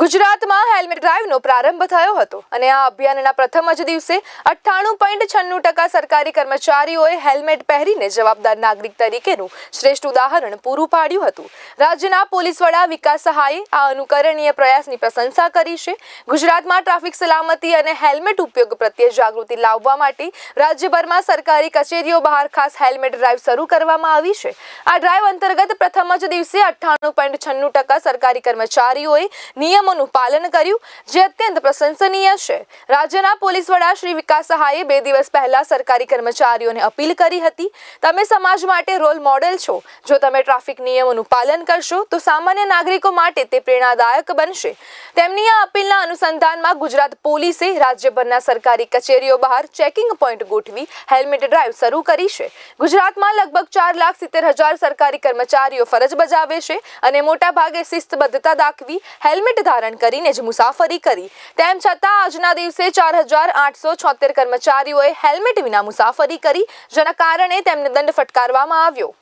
ગુજરાતમાં હેલ્મેટ ડ્રાઈવનો પ્રારંભ થયો હતો અને આ અભિયાનના પ્રથમ જ દિવસે અઠ્ઠાણું પોઈન્ટ છન્નું ટકા સરકારી કર્મચારીઓએ હેલ્મેટ પહેરીને જવાબદાર નાગરિક તરીકેનું શ્રેષ્ઠ ઉદાહરણ પૂરું પાડ્યું હતું. રાજ્યના પોલીસ વડા વિકાસ સહાયે આ અનુકરણીય પ્રયાસની પ્રશંસા કરી છે. ગુજરાતમાં ટ્રાફિક સલામતી અને હેલ્મેટ ઉપયોગ પ્રત્યે જાગૃતિ લાવવા માટે રાજ્યભરમાં સરકારી કચેરીઓ બહાર ખાસ હેલ્મેટ ડ્રાઈવ શરૂ કરવામાં આવી છે. આ ડ્રાઈવ અંતર્ગત પ્રથમ જ દિવસે અઠ્ઠાણું પોઈન્ટ છન્નું ટકા સરકારી કર્મચારીઓએ નિયમોનું પાલન કર્યું, જે અત્યંત પ્રશંસનીય છે. રાજ્યના પોલીસ વડા શ્રી વિકાસ સહાયે બે દિવસ પહેલા સરકારી કર્મચારીઓને અપીલ કરી હતી, તમે સમાજ માટે રોલ મોડેલ છો. જો તમે ટ્રાફિક નિયમોનું પાલન કરશો, તો સામાન્ય નાગરિકો માટે તે પ્રેરણાદાયક બનશે. તેમની આ અપીલના અનુસંધાનમાં ગુજરાત પોલીસે રાજ્યભરના સરકારી કચેરીઓ બહાર ચેકિંગ પોઈન્ટ ગોઠવી હેલ્મેટ ડ્રાઈવ શરૂ કરી છે. ગુજરાતમાં લગભગ ચાર લાખ સિત્તેર હજાર સરકારી કર્મચારીઓ ફરજ બજાવે છે અને મોટા ભાગે શિસ્તબદ્ધતા દાખવી હેલ્મેટ ધારણ કરીને જ મુસાફરી કરી. તેમ છતાં આજના દિવસે ચાર હજાર આઠસો છોતેર કર્મચારીઓએ હેલ્મેટ વિના મુસાફરી કરી, જેના કારણે તેમને દંડ ફટકારવામાં આવ્યો.